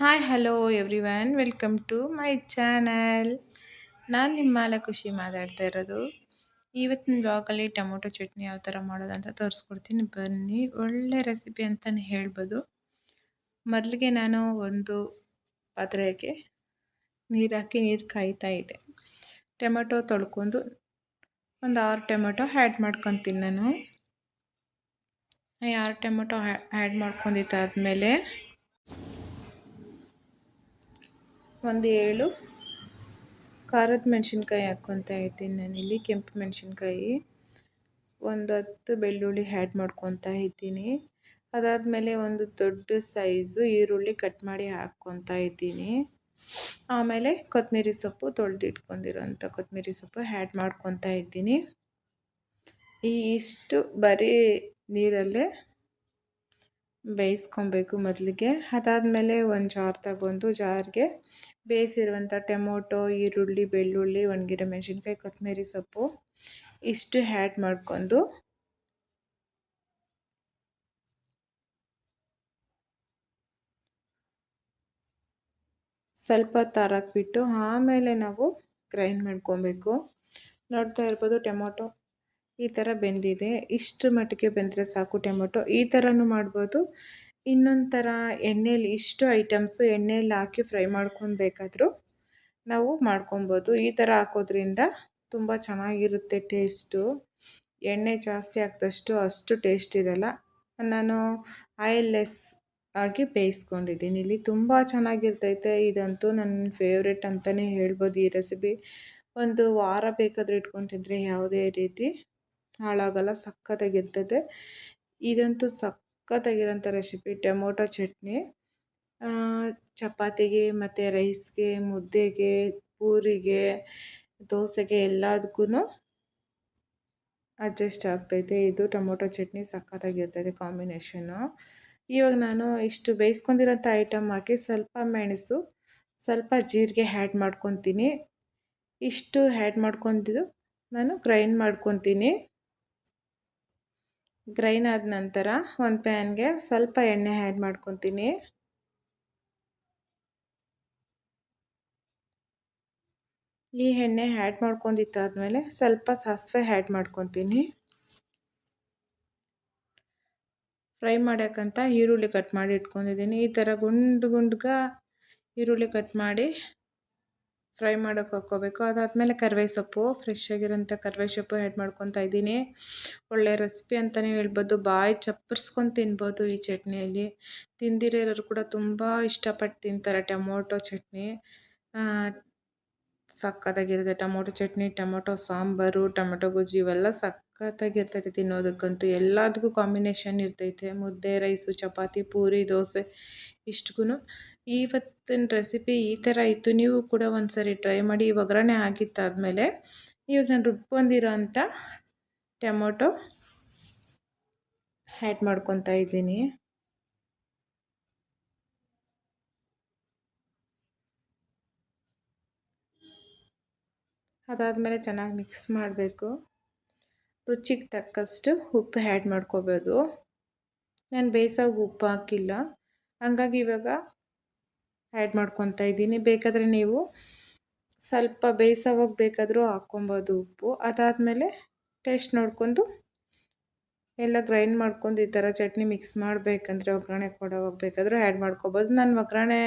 Hi hello everyone welcome to my channel ನಾನು ನಿಮ್ಮ ಮಾಲ ಖುಷಿ ಮಾತಾಡ್ತಾ ಇರೋದು. ಇವತ್ತಿನ ಬ್ಲಾಗಲ್ಲಿ ಟೊಮೊಟೊ ಚಟ್ನಿ ಯಾವ ಥರ ಮಾಡೋದು ಅಂತ ತೋರಿಸ್ಕೊಡ್ತೀನಿ. ಬನ್ನಿ, ಒಳ್ಳೆ ರೆಸಿಪಿ ಅಂತಲೇ ಹೇಳ್ಬೋದು. ಮೊದಲಿಗೆ ನಾನು ಒಂದು ಪಾತ್ರೆಗೆ ನೀರು ಹಾಕಿ ನೀರು ಕಾಯ್ತಾ ಇದೆ ಟೊಮೊಟೊ ತೊಳ್ಕೊಂಡು ಒಂದು ಆರು ಟೊಮೊಟೊ ಆ್ಯಡ್ ಮಾಡ್ಕೊತೀನಿ ನಾನು. ಆರು ಟೊಮೆಟೊ ಆ್ಯಡ್ ಮಾಡ್ಕೊಂಡಿದ್ದಾದಮೇಲೆ ಒಂದು ಏಳು ಖಾರದ ಮೆಣಸಿನ್ಕಾಯಿ ಹಾಕ್ಕೊತಾ ಇದ್ದೀನಿ ನಾನಿಲ್ಲಿ ಕೆಂಪು ಮೆಣಸಿನ್ಕಾಯಿ. ಒಂದು ಹತ್ತು ಬೆಳ್ಳುಳ್ಳಿ ಆ್ಯಡ್ ಮಾಡ್ಕೊತಾ ಇದ್ದೀನಿ. ಅದಾದಮೇಲೆ ಒಂದು ದೊಡ್ಡ ಸೈಜು ಈರುಳ್ಳಿ ಕಟ್ ಮಾಡಿ ಹಾಕ್ಕೊತಾ ಇದ್ದೀನಿ. ಆಮೇಲೆ ಕೊತ್ತಂಬರಿ ಸೊಪ್ಪು ತೊಳೆದಿಟ್ಕೊಂಡಿರೋಂಥ ಕೊತ್ತಂಬರಿ ಸೊಪ್ಪು ಹ್ಯಾಡ್ ಮಾಡ್ಕೊತಾ ಇದ್ದೀನಿ. ಈ ಇಷ್ಟು ಬರೀ ನೀರಲ್ಲೇ ಬೇಯಿಸ್ಕೊಬೇಕು ಮೊದಲಿಗೆ. ಅದಾದಮೇಲೆ ಒಂದು ಜಾರ್ ತಗೊಂಡು ಜಾರ್ಗೆ ಬೇಯಿಸಿರುವಂಥ ಟೊಮೊಟೊ, ಈರುಳ್ಳಿ, ಬೆಳ್ಳುಳ್ಳಿ ಒಣಗಿರೋ ಮೆಣಸಿನ್ಕಾಯಿ ಕೊತ್ತಂಬರಿ ಸೊಪ್ಪು ಇಷ್ಟು ಹ್ಯಾಡ್ ಮಾಡ್ಕೊಂಡು ಸ್ವಲ್ಪ ತರಕ್ಬಿಟ್ಟು ಆಮೇಲೆ ನಾವು ಗ್ರೈಂಡ್ ಮಾಡ್ಕೊಬೇಕು. ನೋಡ್ತಾ ಇರ್ಬೋದು ಟೊಮೊಟೊ ಈ ಥರ ಬೆಂದಿದೆ. ಇಷ್ಟು ಮಟ್ಟಿಗೆ ಬೆಂದರೆ ಸಾಕು ಟೊಮೊಟೊ ಈ ಥರನೂ ಮಾಡ್ಬೋದು. ಇನ್ನೊಂದು ಥರ ಎಣ್ಣೆಲಿ ಇಷ್ಟು ಐಟಮ್ಸು ಎಣ್ಣೆಲಿ ಹಾಕಿ ಫ್ರೈ ಮಾಡ್ಕೊಂಡು ಬೇಕಾದರೂ ನಾವು ಮಾಡ್ಕೊಬೋದು. ಈ ಥರ ಹಾಕೋದ್ರಿಂದ ತುಂಬ ಚೆನ್ನಾಗಿರುತ್ತೆ ಟೇಸ್ಟು. ಎಣ್ಣೆ ಜಾಸ್ತಿ ಹಾಕಿದಷ್ಟು ಅಷ್ಟು ಟೇಸ್ಟ್ ಇರಲ್ಲ. ನಾನು ಆಯಿಲ್ ಲೆಸ್ ಆಗಿ ಬೇಯಿಸ್ಕೊಂಡಿದ್ದೀನಿ. ಇಲ್ಲಿ ತುಂಬ ಚೆನ್ನಾಗಿರ್ತೈತೆ. ಇದಂತೂ ನನ್ನ ಫೇವ್ರೆಟ್ ಅಂತಲೇ ಹೇಳ್ಬೋದು ಈ ರೆಸಿಪಿ. ಒಂದು ವಾರ ಬೇಕಾದರೂ ಇಟ್ಕೊಂಡು ತಿಂದರೆ ಯಾವುದೇ ರೀತಿ ಹಾಳಾಗಲ್ಲ, ಸಖತ್ತಾಗಿರ್ತದೆ. ಇದಂತೂ ಸಖತ್ತಾಗಿರೋಂಥ ರೆಸಿಪಿ, ಟೊಮೊಟೊ ಚಟ್ನಿ. ಚಪಾತಿಗೆ ಮತ್ತು ರೈಸ್ಗೆ, ಮುದ್ದೆಗೆ, ಪೂರಿಗೆ, ದೋಸೆಗೆ ಎಲ್ಲದಕ್ಕೂ ಅಡ್ಜಸ್ಟ್ ಆಗ್ತೈತೆ. ಇದು ಟೊಮೊಟೊ ಚಟ್ನಿ ಸಖತ್ತಾಗಿರ್ತದೆ ಕಾಂಬಿನೇಷನ್ನು ಇವಾಗ ನಾನು ಇಷ್ಟು ಬೇಯಿಸ್ಕೊಂಡಿರೋಂಥ ಐಟಮ್ ಹಾಕಿ ಸ್ವಲ್ಪ ಮೆಣಸು, ಸ್ವಲ್ಪ ಜೀರಿಗೆ ಹ್ಯಾಡ್ ಮಾಡ್ಕೊತೀನಿ. ಇಷ್ಟು ಹ್ಯಾಡ್ ಮಾಡ್ಕೊತಿದ್ದು ನಾನು ಗ್ರೈಂಡ್ ಮಾಡ್ಕೊತೀನಿ. ಗ್ರೈನ್ ಆದ ನಂತರ ಒಂದು ಪ್ಯಾನ್ಗೆ ಸ್ವಲ್ಪ ಎಣ್ಣೆ ಆ್ಯಡ್ ಮಾಡ್ಕೊತೀನಿ. ಈ ಎಣ್ಣೆ ಆ್ಯಡ್ ಮಾಡ್ಕೊಂಡಿದ್ದಾದಮೇಲೆ ಸ್ವಲ್ಪ ಸಾಸಿವೆ ಆ್ಯಡ್ ಮಾಡ್ಕೊತೀನಿ. ಫ್ರೈ ಮಾಡೋಕ್ಕಂತ ಈರುಳ್ಳಿ ಕಟ್ ಮಾಡಿ ಇಟ್ಕೊಂಡಿದ್ದೀನಿ. ಈ ಥರ ಗುಂಡು ಗುಂಡ್ಗೆ ಈರುಳ್ಳಿ ಕಟ್ ಮಾಡಿ ಫ್ರೈ ಮಾಡೋಕೆ ಹಾಕ್ಕೋಬೇಕು. ಅದಾದಮೇಲೆ ಕರಿವೇ ಸೊಪ್ಪು ಫ್ರೆಶ್ ಆಗಿರೋಂಥ ಕರಿವೇ ಸೊಪ್ಪು ಆ್ಯಡ್ ಮಾಡ್ಕೊತಾ ಇದ್ದೀನಿ. ಒಳ್ಳೆ ರೆಸಿಪಿ ಅಂತಲೇ ಹೇಳ್ಬೋದು. ಬಾಯಿ ಚಪ್ಪರ್ಸ್ಕೊಂಡು ತಿನ್ಬೋದು ಈ ಚಟ್ನಿಯಲ್ಲಿ. ತಿಂದಿರೋರು ಕೂಡ ತುಂಬ ಇಷ್ಟಪಟ್ಟು ತಿಂತಾರೆ ಟೊಮೊಟೊ ಚಟ್ನಿ. ಸಕ್ಕತ್ತಾಗಿರುತ್ತೆ tomato chutney, tomato sambar, tomato ಗೊಜ್ಜು ಇವೆಲ್ಲ ಸಕ್ಕತ್ತಾಗಿರ್ತೈತೆ ತಿನ್ನೋದಕ್ಕಂತೂ. ಎಲ್ಲದಕ್ಕೂ ಕಾಂಬಿನೇಷನ್ ಇರ್ತೈತೆ. ಮುದ್ದೆ ರೈಸು ಚಪಾತಿ, ಪೂರಿ, ದೋಸೆ ಇಷ್ಟಕ್ಕೂ ಇವತ್ತಿನ ರೆಸಿಪಿ ಈ ಥರ ಇತ್ತು. ನೀವು ಕೂಡ ಒಂದು ಸರಿ ಟ್ರೈ ಮಾಡಿ. ಒಗ್ಗರಣೆ ಆಗಿತ್ತಾದಮೇಲೆ ಇವಾಗ ನಾನು ರುಬ್ಕೊಂಡಿರೋ ಅಂಥ ಟೊಮೊಟೊ ಆ್ಯಡ್ ಮಾಡ್ಕೊತಾ ಇದ್ದೀನಿ. ಅದಾದಮೇಲೆ ಚೆನ್ನಾಗಿ ಮಿಕ್ಸ್ ಮಾಡಬೇಕು. ರುಚಿಗೆ ತಕ್ಕಷ್ಟು ಉಪ್ಪು ಆ್ಯಡ್ ಮಾಡ್ಕೋಬೋದು. ನಾನು ಬೇಸಾಗಿ ಉಪ್ಪು ಹಾಕಿಲ್ಲ. ಹಂಗಾಗಿ ಇವಾಗ ಆ್ಯಡ್ ಮಾಡ್ಕೊತಾ ಇದ್ದೀನಿ. ಬೇಕಾದರೆ ನೀವು ಸ್ವಲ್ಪ ಬೇಯಿಸೋವಾಗ ಬೇಕಾದರೂ ಹಾಕ್ಕೊಬೋದು ಉಪ್ಪು. ಅದಾದಮೇಲೆ ಟೇಸ್ಟ್ ನೋಡ್ಕೊಂಡು ಎಲ್ಲ ಗ್ರೈಂಡ್ ಮಾಡ್ಕೊಂಡು ಈ ಥರ ಚಟ್ನಿ ಮಿಕ್ಸ್ ಮಾಡಬೇಕಂದ್ರೆ ಒಗ್ಗರಣೆ ಕೊಡೋವಾಗ ಬೇಕಾದರೂ ಆ್ಯಡ್ ಮಾಡ್ಕೊಬೋದು. ನಾನು ಒಗ್ಗರಣೆ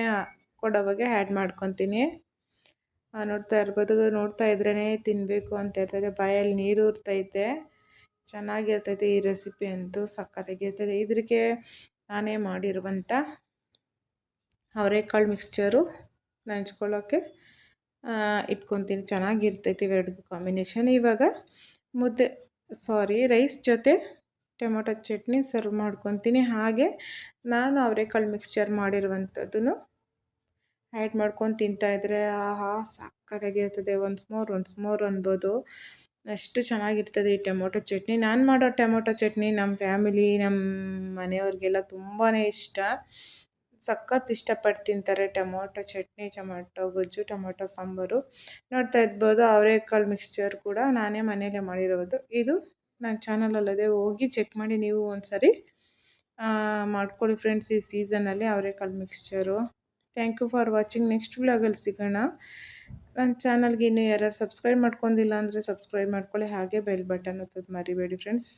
ಕೊಡೋವಾಗೆ ಆ್ಯಡ್ ಮಾಡ್ಕೊತೀನಿ. ನೋಡ್ತಾ ಇರ್ಬೋದು. ನೋಡ್ತಾ ಇದ್ರೇ ತಿನ್ನಬೇಕು ಅಂತ ಇರ್ತೈತೆ ಬಾಯಲ್ಲಿ ನೀರು ಉರ್ತೈತೆ ಚೆನ್ನಾಗಿರ್ತೈತೆ ಈ ರೆಸಿಪಿ ಅಂತೂ, ಸಖತ್ತಾಗಿರ್ತದೆ. ಇದಕ್ಕೆ ನಾನೇ ಮಾಡಿರುವಂಥ ಅವರೆಕಾಳು ಮಿಕ್ಸ್ಚರು ನೆಂಚ್ಕೊಳ್ಳೋಕ್ಕೆ ಇಟ್ಕೊತೀನಿ. ಚೆನ್ನಾಗಿರ್ತೈತಿ ಇವೆರಡಿಗೂ ಕಾಂಬಿನೇಷನ್ ಇವಾಗ ಮುದ್ದೆ ಸಾರಿ ರೈಸ್ ಜೊತೆ ಟೊಮೊಟೊ ಚಟ್ನಿ ಸರ್ವ್ ಮಾಡ್ಕೊತೀನಿ. ಹಾಗೆ ನಾನು ಅವರೆಕಾಳು ಮಿಕ್ಸ್ಚರ್ ಮಾಡಿರುವಂಥದ್ದನ್ನು ಆ್ಯಡ್ ಮಾಡ್ಕೊಂಡು ತಿಂತಾಯಿದ್ರೆ ಆಹಾ ಸಕ್ಕತ್ತಾಗಿರ್ತದೆ ಒನ್ಸ್ ಮೋರ್ ಒನ್ಸ್ ಮೋರ್ ಅನ್ಬೋದು. ಅಷ್ಟು ಚೆನ್ನಾಗಿರ್ತದೆ ಈ ಟೊಮೊಟೊ ಚಟ್ನಿ. ನಾನು ಮಾಡೋ ಟೊಮೊಟೊ ಚಟ್ನಿ ನಮ್ಮ ಫ್ಯಾಮಿಲಿ ನಮ್ಮ ಮನೆಯವ್ರಿಗೆಲ್ಲ ತುಂಬಾ ಇಷ್ಟ. ಸಖತ್ ಇಷ್ಟಪಟ್ಟು ತಿಂತಾರೆ ಟೊಮೊಟೊ ಚಟ್ನಿ, ಟೊಮೊಟೊ ಗೊಜ್ಜು, ಟೊಮೊಟೊ ಸಾಂಬಾರು. ನೋಡ್ತಾ ಇರ್ಬೋದು, ಅವರೆಕಾಳು ಮಿಕ್ಸ್ಚರ್ ಕೂಡ ನಾನೇ ಮನೆಯಲ್ಲೇ ಮಾಡಿರೋದು. ಇದು ನನ್ನ ಚಾನಲಲ್ಲದೆ ಹೋಗಿ ಚೆಕ್ ಮಾಡಿ ನೀವು ಒಂದು ಸರಿ ಮಾಡ್ಕೊಳ್ಳಿ ಫ್ರೆಂಡ್ಸ್ ಈ ಸೀಸನಲ್ಲಿ ಅವರೆಕಾಳು mixture thank you for watching next ವ್ಲಾಗಲ್ಲಿ ಸಿಗೋಣ. ನನ್ನ ಚಾನಲ್ಗೆ ಇನ್ನೂ ಯಾರು ಸಬ್ಸ್ಕ್ರೈಬ್ ಮಾಡ್ಕೊಂಡಿಲ್ಲ ಅಂದರೆ ಸಬ್ಸ್ಕ್ರೈಬ್ ಮಾಡ್ಕೊಳ್ಳಿ. ಹಾಗೆ ಬೆಲ್ ಬಟನ್ ಒತ್ತೋದು ಮರಿಬೇಡಿ ಫ್ರೆಂಡ್ಸ್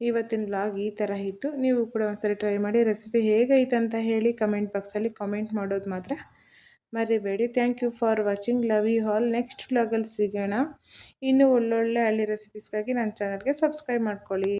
ಇವತ್ತಿನ ಬ್ಲಾಗ್ ಈ ಥರ ಇತ್ತು. ನೀವು ಕೂಡ ಒಂದ್ಸರಿ ಟ್ರೈ ಮಾಡಿ ರೆಸಿಪಿ ಹೇಗೈತೆ ಅಂತ ಹೇಳಿ ಕಮೆಂಟ್ ಬಾಕ್ಸಲ್ಲಿ ಕಾಮೆಂಟ್ ಮಾಡೋದು ಮಾತ್ರ ಮರಿಬೇಡಿ. Thank you for watching love you all next ಬ್ಲಾಗಲ್ಲಿ ಸಿಗೋಣ. ಇನ್ನೂ ಒಳ್ಳೊಳ್ಳೆ ಹಳ್ಳಿ ರೆಸಿಪೀಸ್ಗಾಗಿ ನನ್ನ ಚಾನಲ್ಗೆ ಸಬ್ಸ್ಕ್ರೈಬ್ ಮಾಡ್ಕೊಳ್ಳಿ.